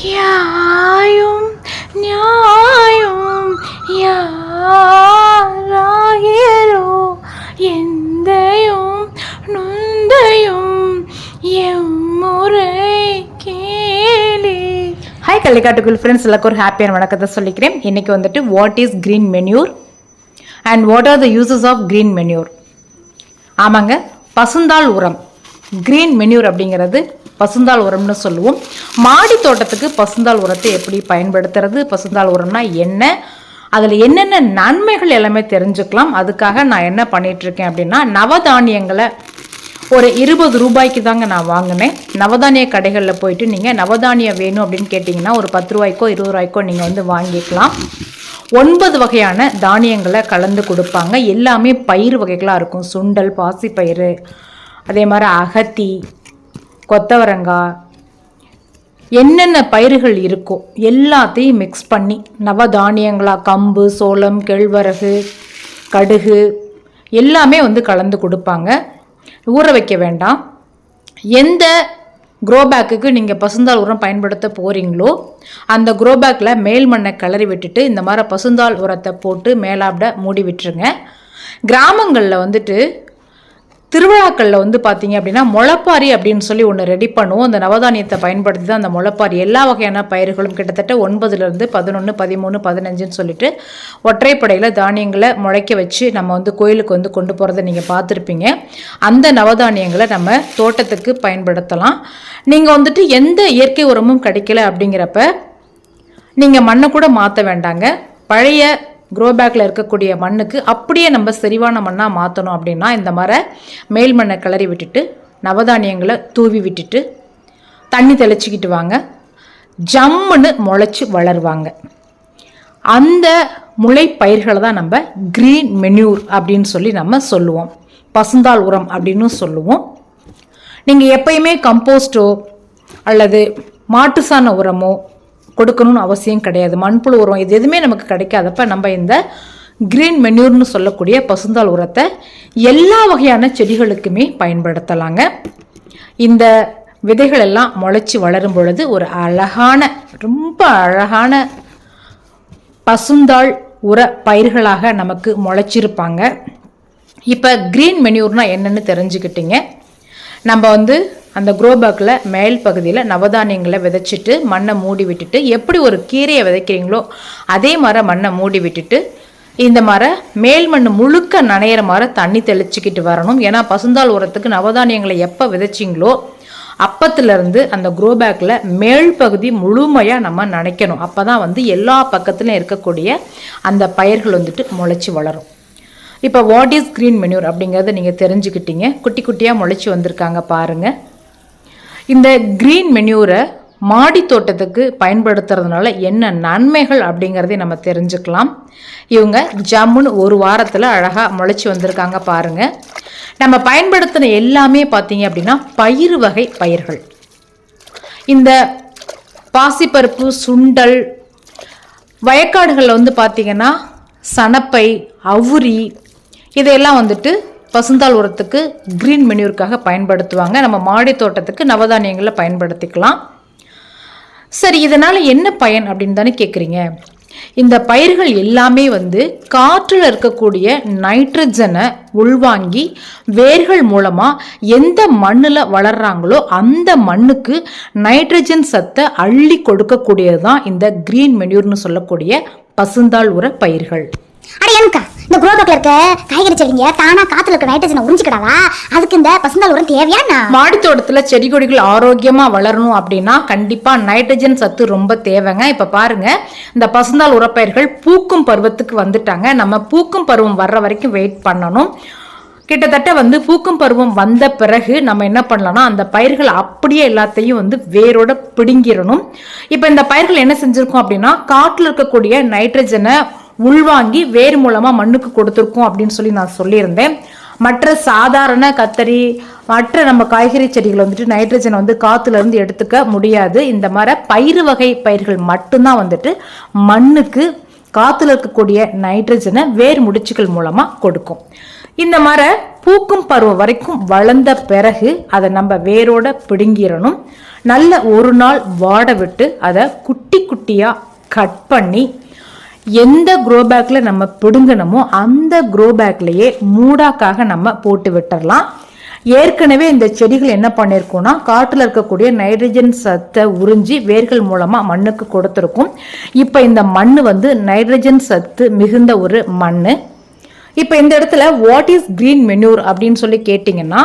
யாயும் நியாயும் யாராயரோ எந்தையும் நொந்தையும் எம்முறை கேளே hi கள்ளிக்காட்டுக்குள் friends எல்லாருக்கும் ஒரு ஹாப்பியான வணக்கத்தை சொல்லிக்கிறேன். இன்றைக்கி வந்துட்டு what is green manure and what are the uses of green manure ஆமாங்க பசுந்தாள் உரம். கிரீன் மென்யூர் அப்படிங்கிறது பசுந்தாள் உரம்னு சொல்லுவோம். மாடி தோட்டத்துக்கு பசுந்தாள் உரத்தை எப்படி பயன்படுத்துறது? பசுந்தாள் உரம்னா என்ன? அதில் என்னென்ன நன்மைகள் எல்லாமே தெரிஞ்சுக்கலாம். அதுக்காக நான் என்ன பண்ணிகிட்ருக்கேன் அப்படின்னா நவதானியங்களை ஒரு இருபது ரூபாய்க்கு தாங்க நான் வாங்கினேன். நவதானிய கடைகளில் போயிட்டு நீங்கள் நவதானியம் வேணும் அப்படின்னு கேட்டிங்கன்னா ஒரு பத்து ரூபாய்க்கோ இருபது ரூபாய்க்கோ நீங்கள் வந்து வாங்கிக்கலாம். ஒன்பது வகையான தானியங்களை கலந்து கொடுப்பாங்க. எல்லாமே பயிர் வகைகளாக இருக்கும். சுண்டல் பாசிப்பயிறு அதே மாதிரி அகத்தி கொத்தவரங்காய் என்னென்ன பயிர்கள் இருக்கோ எல்லாத்தையும் மிக்ஸ் பண்ணி நவதானியங்களா கம்பு சோளம் கேழ்வரகு கடுகு எல்லாமே வந்து கலந்து கொடுப்பாங்க. ஊற வைக்க வேண்டாம். எந்த க்ரோ பேக்குக்கு நீங்கள் பசுந்தாள் உரம் பயன்படுத்த போகிறீங்களோ அந்த குரோபேக்கில் மேல் மண்ணை கிளறி விட்டுட்டு இந்த மாதிரி பசுந்தாள் உரத்தை போட்டு மேலாப்ட மூடி விட்டுருங்க. கிராமங்களில் வந்துட்டு திருவிழாக்களில் வந்து பார்த்தீங்க அப்படின்னா முளைப்பாரி அப்படின்னு சொல்லி ஒன்று ரெடி பண்ணுவோம். அந்த நவதானியத்தை பயன்படுத்தி தான் அந்த முளப்பாரி எல்லா வகையான பயிர்களும் கிட்டத்தட்ட ஒன்பதுலேருந்து பதினொன்று பதிமூணு பதினஞ்சுன்னு சொல்லிட்டு ஒற்றைப்படையில் தானியங்களை முளைக்க வச்சு நம்ம வந்து கோயிலுக்கு வந்து கொண்டு போகிறத நீங்கள் பார்த்துருப்பீங்க. அந்த நவதானியங்களை நம்ம தோட்டத்துக்கு பயன்படுத்தலாம். நீங்கள் வந்துட்டு எந்த இயற்கை உரமும் கிடைக்கல அப்படிங்கிறப்ப நீங்கள் மண்ணை கூட மாற்ற வேண்டாங்க. பழைய க்ரோ பேக்கில் இருக்கக்கூடிய மண்ணுக்கு அப்படியே நம்ம செறிவான மண்ணாக மாற்றணும் அப்படின்னா இந்த மாதிரி மேல் மண்ணை கிளறி விட்டுட்டு நவதானியங்களை தூவி விட்டுட்டு தண்ணி தெளிச்சிக்கிட்டு வாங்க. ஜம்முன்னு முளைச்சி வளருவாங்க. அந்த முளை பயிர்களை தான் நம்ம க்ரீன் மென்யூர் அப்படின்னு சொல்லி நம்ம சொல்லுவோம். பசுந்தால் உரம் அப்படின்னு சொல்லுவோம். நீங்கள் எப்பயுமே கம்போஸ்டோ அல்லது மாட்டு சாண உரமோ கொடுக்கணும்னு அவசியம் கிடையாது. மண்புழு உரம் இது எதுவுமே நமக்கு கிடைக்காதப்ப நம்ம இந்த கிரீன் மென்யூர்னு சொல்லக்கூடிய பசுந்தாள் உரத்தை எல்லா வகையான செடிகளுக்குமே பயன்படுத்தலாங்க. இந்த விதைகள் எல்லாம் முளைச்சி வளரும் பொழுது ஒரு அழகான ரொம்ப அழகான பசுந்தாள் உர பயிர்களாக நமக்கு முளைச்சிருப்பாங்க. இப்போ க்ரீன் மெனியூர்னால் என்னென்னு தெரிஞ்சுக்கிட்டீங்க. நம்ம வந்து அந்த க்ரோ பேக்கில் மேல் பகுதியில் நவதானியங்களை விதைச்சிட்டு மண்ணை மூடி விட்டுட்டு எப்படி ஒரு கீரையை விதைக்கிறீங்களோ அதே மாதிரி மண்ணை மூடி விட்டுட்டு இந்த மர மேல் மண் முழுக்க நனையிற மாதிரி தண்ணி தெளிச்சுக்கிட்டு வரணும். ஏன்னா பசுந்தாள் உரத்துக்கு நவதானியங்களை எப்போ விதைச்சிங்களோ அப்பத்துலேருந்து அந்த க்ரோ பேக்கில் மேல் பகுதி முழுமையாக நம்ம நனைக்கணும். அப்போ தான் வந்து எல்லா பக்கத்துலையும் இருக்கக்கூடிய அந்த பயிர்கள் வந்துட்டு முளைச்சி வளரும். இப்போ வாட் இஸ் க்ரீன் மென்யூர் அப்படிங்கிறத நீங்கள் தெரிஞ்சுக்கிட்டீங்க. குட்டி குட்டியாக முளைச்சி வந்திருக்காங்க பாருங்கள் இந்த க்ரீன் மென்யூரை மாடி தோட்டத்துக்கு பயன்படுத்துறதுனால என்ன நன்மைகள் அப்படிங்கிறதையும் நம்ம தெரிஞ்சுக்கலாம். இவங்க ஜம்முன்னு ஒரு வாரத்தில் அழகாக முளைச்சி வந்திருக்காங்க பாருங்கள் நம்ம பயன்படுத்தின எல்லாமே பார்த்தீங்க அப்படின்னா பயிர் வகை பயிர்கள். இந்த பாசிப்பருப்பு சுண்டல் வயக்காடுகளில் வந்து பார்த்திங்கன்னா சணப்பை அவுரி இதையெல்லாம் வந்துட்டு பசுந்தாள் உரத்துக்கு க்ரீன் மென்யூருக்காக பயன்படுத்துவாங்க. நம்ம மாடி தோட்டத்துக்கு நவதானியங்களை பயன்படுத்திக்கலாம். சரி இதனால் என்ன பயன் அப்படின்னு தானே கேட்குறீங்க இந்த பயிர்கள் எல்லாமே வந்து காற்றில் இருக்கக்கூடிய நைட்ரஜனை உள்வாங்கி வேர்கள் மூலமாக எந்த மண்ணில் வளர்கிறாங்களோ அந்த மண்ணுக்கு நைட்ரஜன் சத்தை அள்ளி கொடுக்கக்கூடியது தான் இந்த க்ரீன் மென்யூர்னு சொல்லக்கூடிய பசுந்தாள் உர பயிர்கள். அடையன்கா இந்த குரோபேக்ல இருக்க காய்கறி செடிங்க தானா காத்துல இருக்க நைட்ரஜனை உறிஞ்சிக்கிடாதா? அதுக்கு இந்த பசுந்தால் உரம் தேவையாண்ணா மாடி தோட்டத்தில் செடி கொடிகள் ஆரோக்கியமாக வளரணும் அப்படின்னா கண்டிப்பாக நைட்ரஜன் சத்து ரொம்ப தேவைங்க. இப்போ பாருங்க இந்த பசுந்தால் உரப்பயிர்கள் பூக்கும் பருவத்துக்கு வந்துட்டாங்க. நம்ம பூக்கும் பருவம் வர்ற வரைக்கும் வெயிட் பண்ணணும். கிட்டத்தட்ட வந்து பூக்கும் பருவம் வந்த பிறகு நம்ம என்ன பண்ணலாம்னா அந்த பயிர்கள் அப்படியே எல்லாத்தையும் வந்து வேரோட பிடுங்கிடணும். இப்போ இந்த பயிர்கள் என்ன செஞ்சுருக்கோம் அப்படின்னா காட்டில் இருக்கக்கூடிய நைட்ரஜனை உள்வாங்கி வேர் மூலமாக மண்ணுக்கு கொடுத்துருக்கோம் அப்படின்னு சொல்லி நான் சொல்லியிருந்தேன். மற்ற சாதாரண கத்தரி மற்ற நம்ம காய்கறி செடிகள் வந்துட்டு நைட்ரஜனை வந்து காற்றுலேருந்து எடுத்துக்க முடியாது. இந்த மாதிரி பயிறு வகை பயிர்கள் மட்டும்தான் வந்துட்டு மண்ணுக்கு காற்றுல இருக்கக்கூடிய நைட்ரஜனை வேர் முடிச்சுகள் மூலமாக கொடுக்கும். இந்த மாதிரி பூக்கும் பருவம் வரைக்கும் வளர்ந்த பிறகு அதை நம்ம வேரோட பிடுங்கிடணும். நல்ல ஒரு நாள் வாட விட்டு அதை குட்டி குட்டியாக கட் பண்ணி எந்த க்ரோ பேக்கில் நம்ம பிடுங்கணுமோ அந்த க்ரோ பேக்லேயே மூடாக்காக நம்ம போட்டு விட்டுறலாம். ஏற்கனவே இந்த செடிகள் என்ன பண்ணியிருக்கோம்னா காட்டில் இருக்கக்கூடிய நைட்ரஜன் சத்தை உறிஞ்சி வேர்கள் மூலமாக மண்ணுக்கு கொடுத்துருக்கும். இப்போ இந்த மண் வந்து நைட்ரஜன் சத்து மிகுந்த ஒரு மண் இப்போ இந்த இடத்துல வாட் இஸ் கிரீன் மெனூர் அப்படின்னு சொல்லி கேட்டிங்கன்னா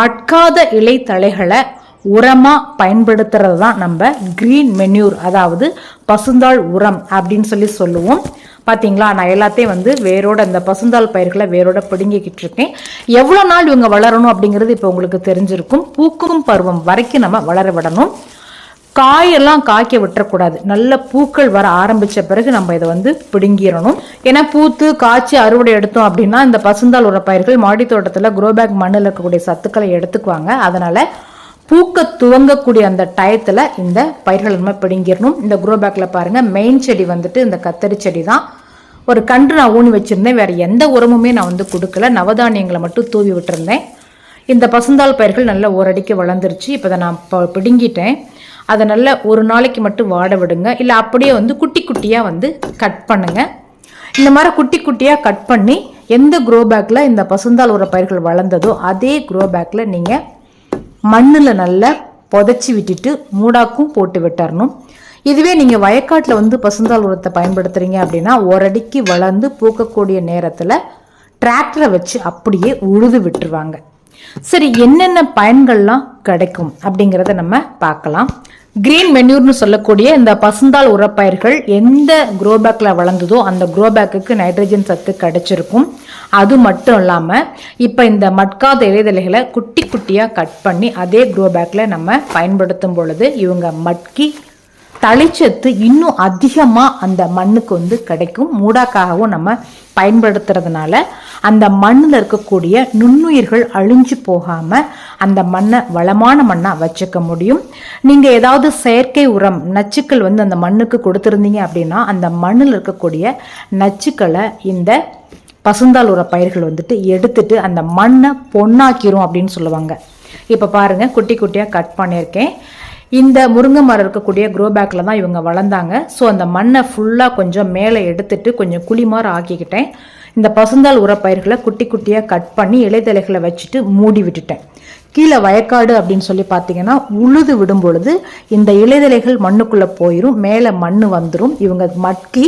மட்காத இலை தழைகளை உரமாக பயன்படுத்துறது தான் நம்ம க்ரீன் மென்யூர் அதாவது பசுந்தாள் உரம் அப்படின்னு சொல்லி சொல்லுவோம். பார்த்தீங்களா நான் எல்லாத்தையும் வந்து வேரோட இந்த பசுந்தாள் பயிர்களை வேரோட பிடுங்கிக்கிட்டு இருக்கேன். எவ்வளோ நாள் இவங்க வளரணும் அப்படிங்கிறது இப்போ உங்களுக்கு தெரிஞ்சிருக்கும். பூக்கும் பருவம் வரைக்கும் நம்ம வளர விடணும். காயெல்லாம் காய்க்க விட்டுறக்கூடாது. நல்ல பூக்கள் வர ஆரம்பித்த பிறகு நம்ம இதை வந்து பிடுங்கிடணும். ஏன்னா பூத்து காய்ச்சி அறுவடை எடுத்தோம் அப்படின்னா இந்த பசுந்தாள் உர பயிர்கள் மாடி தோட்டத்தில் குரோபேக் மண்ணில் இருக்கக்கூடிய சத்துக்களை எடுத்துக்குவாங்க. அதனால் பூக்க துவங்கக்கூடிய அந்த டயத்தில் இந்த பயிர்கள் நம்ம பிடுங்கிடணும். இந்த குரோ பேக்கில் பாருங்கள் மெயின் செடி வந்துட்டு இந்த கத்தரி செடி தான் ஒரு கன்று நான் ஊனி வச்சுருந்தேன் வேறு எந்த உரமுமே நான் வந்து கொடுக்கல. நவதானியங்களை மட்டும் தூவி விட்டுருந்தேன். இந்த பசுந்தாள் பயிர்கள் நல்ல ஓரடிக்கு வளர்ந்துருச்சு. இப்போ அதை நான் பிடுங்கிட்டேன். அதை நல்லா ஒரு நாளைக்கு மட்டும் வாட விடுங்க. இல்லை அப்படியே வந்து குட்டி குட்டியாக வந்து கட் பண்ணுங்கள் இந்த மாதிரி குட்டி குட்டியாக கட் பண்ணி எந்த குரோ பேக்கில் இந்த பசுந்தாள் உர பயிர்கள் வளர்ந்ததோ அதே குரோ பேக்கில் நீங்கள் மண்ணில் நல்லா புதைச்சி விட்டுட்டு மூடாக்கும் போட்டு விட்டுறணும். இதுவே நீங்கள் வயக்காட்டில் வந்து பசுந்தாள் உரத்தை பயன்படுத்துகிறீங்க அப்படின்னா ஒரடிக்கு வளர்ந்து பூக்கக்கூடிய நேரத்தில் டிராக்டரை வச்சு அப்படியே உழுது விட்டுருவாங்க. சரி என்னென்ன பயன்கள்லாம் கிடைக்கும் அப்படிங்கிறத நம்ம பார்க்கலாம். கிரீன் மென்யூர்னு சொல்லக்கூடிய இந்த பசுந்தாள் உரப்பயிர்கள் எந்த குரோபேக்கில் வளர்ந்ததோ அந்த குரோபேக்குக்கு நைட்ரஜன் சத்து கிடைச்சிருக்கும். அது மட்டும் இல்லாமல் இப்போ இந்த மட்காத இலைதலைகளை குட்டி குட்டியாக கட் பண்ணி அதே குரோபேக்கில் நம்ம பயன்படுத்தும் பொழுது இவங்க மட்கி தழைச்சத்து இன்னும் அதிகமாக அந்த மண்ணுக்கு வந்து கிடைக்கும். மூடாக்காகவும் நம்ம பயன்படுத்துறதுனால அந்த மண்ணில் இருக்கக்கூடிய நுண்ணுயிர்கள் அழிஞ்சு போகாமல் அந்த மண்ணை வளமான மண்ணாக வச்சுக்க முடியும். நீங்கள் ஏதாவது செயற்கை உரம் நச்சுக்கள் வந்து அந்த மண்ணுக்கு கொடுத்துருந்தீங்க அப்படின்னா அந்த மண்ணில் இருக்கக்கூடிய நச்சுக்களை இந்த பசுந்தால் உர பயிர்கள் வந்துட்டு எடுத்துட்டு அந்த மண்ணை பொண்ணாக்கிரும் அப்படின்னு சொல்லுவாங்க. இப்போ பாருங்க குட்டி குட்டியாக கட் பண்ணியிருக்கேன். இந்த முருங்கை மரம் இருக்கக்கூடிய க்ரோ பேக்கில் தான் இவங்க வளர்ந்தாங்க. ஸோ அந்த மண்ணை ஃபுல்லாக கொஞ்சம் மேலே எடுத்துட்டு கொஞ்சம் குழிமாறு ஆக்கிக்கிட்டேன். இந்த பசுந்தாள் உரப்பயிர்களை குட்டி குட்டியாக கட் பண்ணி இலைதலைகளை வச்சுட்டு மூடி விட்டுட்டேன். கீழே வயக்காடு அப்படின்னு சொல்லி பார்த்தீங்கன்னா உழுது விடும் பொழுது இந்த இலைதலைகள் மண்ணுக்குள்ளே போயிடும் மேலே மண் வந்துடும் இவங்க மட்கி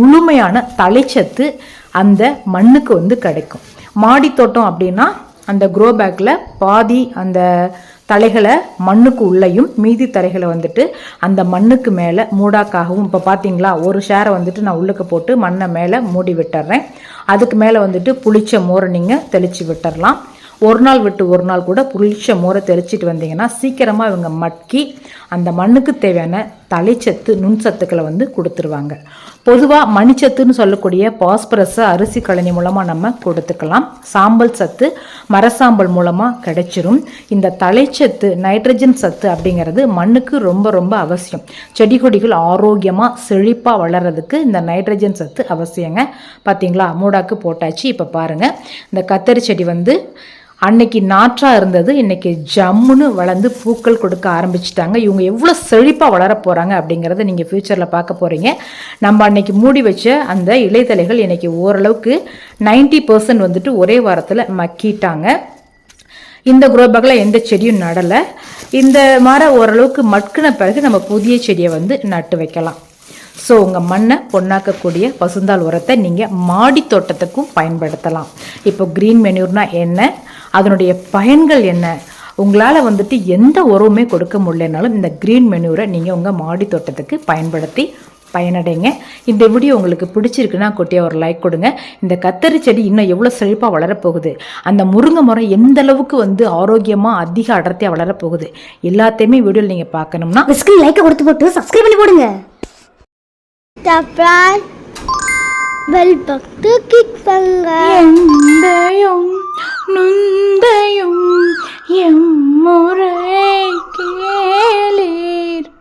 முழுமையான தழைச்சத்து அந்த மண்ணுக்கு வந்து கிடைக்கும். மாடி தோட்டம் அப்படின்னா அந்த க்ரோ பேக்கில் பாதி அந்த தலைகளை மண்ணுக்கு உள்ளேயும் மீதி தலைகளை வந்துட்டு அந்த மண்ணுக்கு மேலே மூடாக்காகவும் இப்போ பார்த்தீங்களா ஒரு ஷேரை வந்துட்டு நான் உள்ளுக்கு போட்டு மண்ணை மேலே மூடி விட்டுறேன். அதுக்கு மேலே வந்துட்டு புளிச்ச மோரை நீங்கள் தெளித்து விட்டுறலாம். ஒரு நாள் விட்டு ஒரு நாள் கூட புளிச்ச மோரை தெளிச்சிட்டு வந்தீங்கன்னா சீக்கிரமாக இவங்க மட்கி அந்த மண்ணுக்கு தேவையான தலைச்சத்து நுண்சத்துக்களை வந்து கொடுத்துருவாங்க. பொதுவாக மணிச்சத்துன்னு சொல்லக்கூடிய பாஸ்பரஸை அரிசி கழனி மூலமாக நம்ம கொடுத்துக்கலாம். சாம்பல் சத்து மரசாம்பல் மூலமாக கிடைச்சிரும். இந்த தலைச்சத்து நைட்ரஜன் சத்து அப்படிங்கிறது மண்ணுக்கு ரொம்ப ரொம்ப அவசியம். செடி கொடிகள் ஆரோக்கியமாக செழிப்பாக வளர்கிறதுக்கு இந்த நைட்ரஜன் சத்து அவசியங்க. பார்த்தீங்களா மூடாக்கு போட்டாச்சு. இப்போ பாருங்கள் இந்த கத்தரி செடி வந்து அன்னைக்கு நாற்றாக இருந்தது. இன்னைக்கு ஜம்முன்னு வளர்ந்து பூக்கள் கொடுக்க ஆரம்பிச்சிட்டாங்க. இவங்க எவ்வளோ செழிப்பாக வளர போகிறாங்க அப்படிங்கிறத நீங்கள் ஃப்யூச்சரில் பார்க்க போகிறீங்க நம்ம அன்னைக்கு மூடி வச்ச அந்த இலைத்தலைகள் இன்னைக்கு ஓரளவுக்கு 90% பர்சன்ட் வந்துட்டு ஒரே வாரத்தில் மக்கிட்டாங்க. இந்த குரோபேக்கில் எந்த செடியும் நடலை. இந்த மரம் ஓரளவுக்கு மட்கின பிறகு நம்ம புதிய செடியை வந்து நட்டு வைக்கலாம். ஸோ உங்கள் மண்ணை பொண்ணாக்கக்கூடிய பசுந்தால் உரத்தை நீங்கள் மாடி தோட்டத்துக்கும் பயன்படுத்தலாம். இப்போ க்ரீன் மெனூர்னா என்ன? அதனுடைய பயன்கள் என்ன? உங்களால் வந்துட்டு எந்த உரவுமே கொடுக்க முடியலனாலும் இந்த க்ரீன் மெனூரை நீங்கள் உங்கள் மாடி தோட்டத்துக்கு பயன்படுத்தி பயனடைங்க. இந்த வீடியோ உங்களுக்கு பிடிச்சிருக்குன்னா குட்டியாக ஒரு லைக் கொடுங்க. இந்த கத்தரி செடி இன்னும் எவ்வளோ செழிப்பாக வளரப்போகுது? அந்த முருங்கை மரம் எந்த அளவுக்கு வந்து ஆரோக்கியமாக அதிக அடர்த்தியாக வளரப்போகுது? எல்லாத்தையுமே வீடியோவில் நீங்கள் பார்க்கணும்னா ஸ்கிரீன் லைக்கை கொடுத்து போட்டு சப்ஸ்கிரைப் பண்ணி போடுங்க. அப்புறம் பெல் பட்டு எந்தையும் நுந்தையும் எம்முறை கேளீர்.